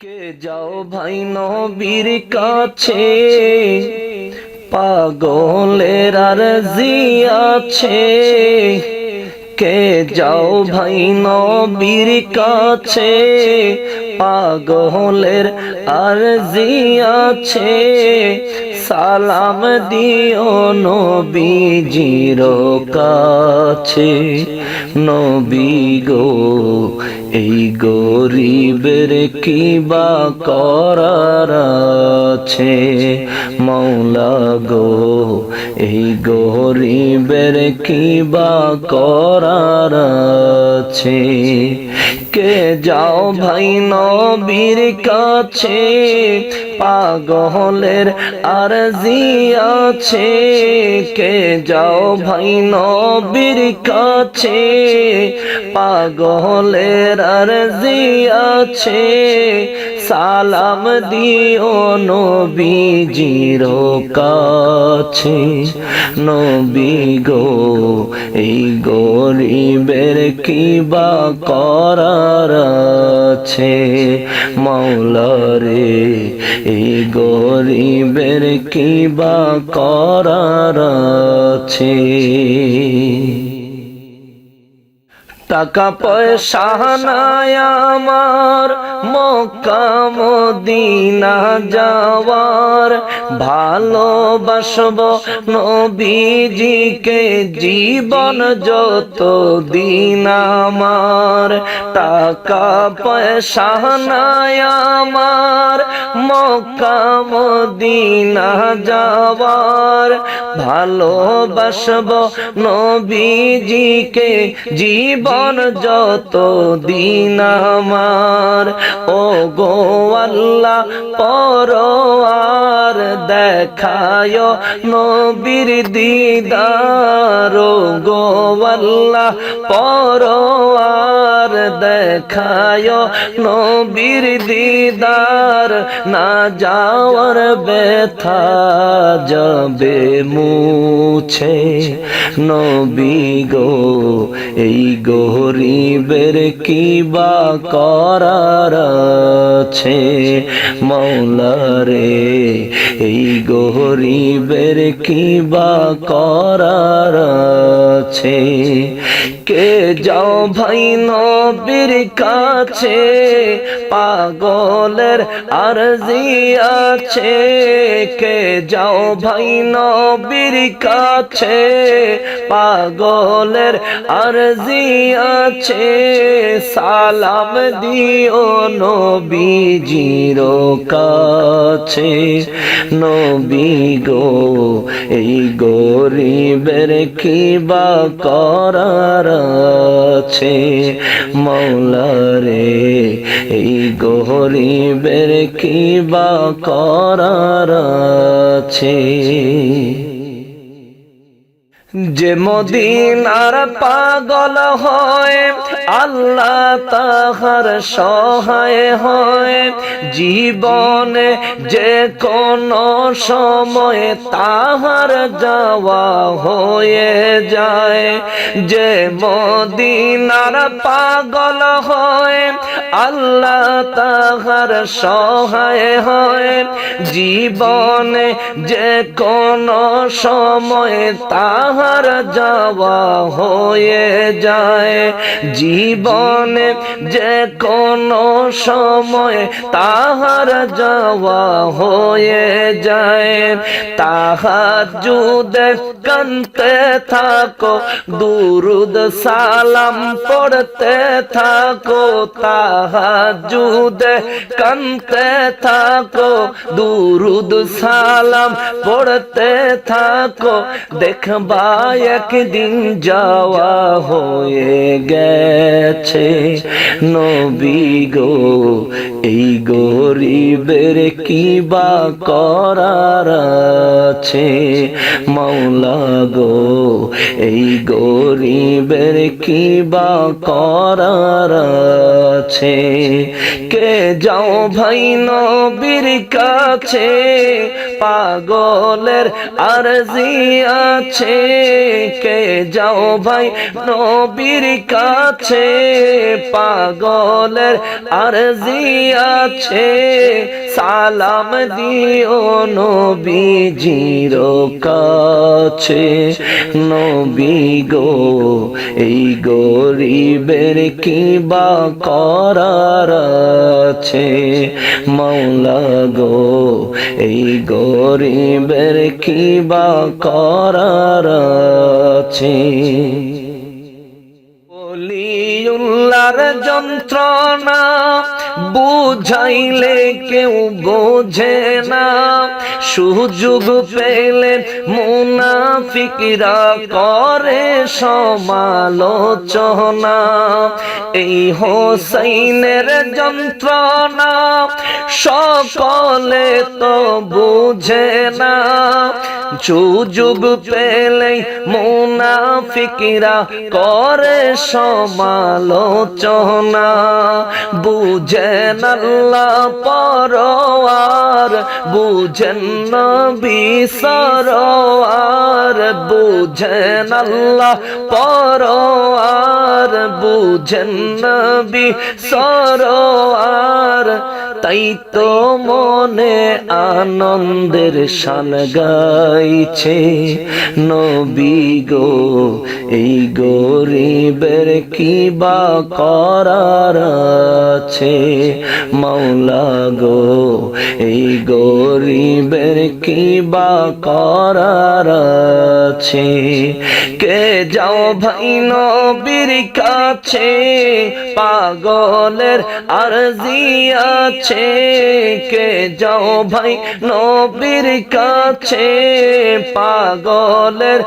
কে যাও ভাই নবীর কাছে? পাগলের আর জি আছে। কে যাও ভাই নবীর কাছে, পাগলের আর আছে। সালাম দিও নবীজির কাছে। নবী গো, এই গরিবের কি বা করার আছে। মৌলা গো, এই গরিবের কি বা করার আছে। কে যাও ভাই নবীর কাছে, পাগলের আর আছে। কে যাও ভাই নবীর কাছে, পাগলের আর আছে। সালাম দিও নবীজির কাছে। নবী গো, এই গরিবের কি বা করার আছে। মৌলারে এই গরিবের কি বা করার আছে। টাকা পয়সা নাই আমার, মক্কা মদিনা যাওয়ার। ভালোবাসব নবীজিকে জীবন যত দিন আমার। টাকা পয়সা নাই আমার, মক্কা মদিনা যাওয়ার। ভালোবাসব নবীজিকে জীবন যত দিন আমার ও গো আল্লাহ, পরোয়ার দেখায় নবীর দিদার ও গো আল্লাহ, পরোয়ার দেখায় নবীর দিদার, না যাওয়ার ব্যথা যাবে মুছে, নবী গো, এই গরিবের কি বা করার আছে? মৌলারে, এই গরিবের কি করার আছে। কে যাও ভাই নবীর কাছে? পাগলের আরজি আছে। কে যাও ভাই নবীর কাছে। পাগলের আরজি আছে। সালাম দিও নবীজির কাছে। নবী গো, এই গরিবের কি বা করার আছে মৌলারে এই গরিবের কি বা করার আছে? যে মদিনার পাগল হয় আল্লাহ তাহার সহায় হয়। জীবনে যে কোন সময় তাহার যাওয়া হয়ে যায়। যে মদিনার পাগল হয়, আল্লাহ তাহার সহায় হয়। জীবনে যে কোন সময় তাহার যাওয়া হয়ে যায়। জীবনে যে কোন সময় তাহার যাওয়া হয়ে যায়। তাহার যুদে কানতে থাকো, দুরুদ সালাম পড়তে থাকো তাহার যুদে কানতে থাকো, দুরুদ সালাম পড়তে থাকো। দেখবা একদিন যাওয়া হয়ে গেছে নবী গো, এই গরিবের কি বা করার আছে? মৌলা গো, এই গরিবের কি বা করার আছে কে যাও ভাই নবীর কাছে? পাগলের আরজি আছে। কে যাও ভাই নবীর কাছে? পাগলের আরজি আছে। সালাম দিও নবীজির কাছে। নবী গো, এই গরিবের কি বা করার আছে। মৌলা গো, এই গরিবের কি বা করার আছে। বলিউল্লার যন্ত্রণা বুঝাইলে কেউ বোঝে না। সুযোগ পেলে মুনাফিকরা করে সমালোচনা। এই হোসাইনের যন্ত্রণা সকলে তো বুঝে না। সুযোগ পেলে মুনাফিকরা করে সমালোচনা। বুঝেন আল্লাহ পরোয়ার, বুঝেন নবী সরোয়ার, বুঝেন আল্লাহ পরোয়ার, বুঝেন নবী সরোয়ার। তাই তো মনে আনন্দের শান গাইছে। নবী গো, এই গরিবের কি বা করার আছে। মাওলা গো, এই গরিবের কি বা করার আছে। কে যাও ভাই নবীর কাছে, পাগলের আরজি আছে। কে যাও ভাই নবীর কাছে, পাগলের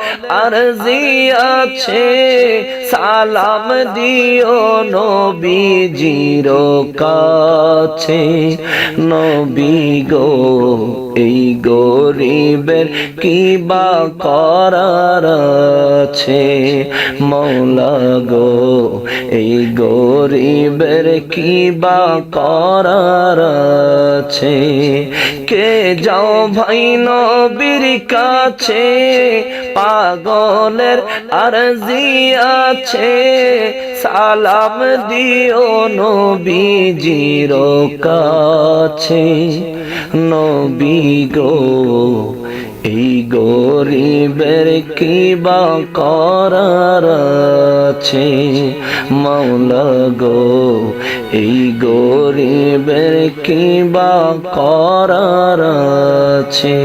আরজি আছে। সালাম দিও নবীজির কাছে। নবী গো এই গরিবের কি বা করার আছে? মৌলা গো, এই গরিবের কি বা করার আছে। কে যাও ভাই নবীর কাছে? পাগলের আরজি আছে। সালাম দিও নবী নবীজির কাছে। নবী গো, এই গরিবের কি বা করার আছে? মাওলা গো, এই গরিবের কি বা করার আছে?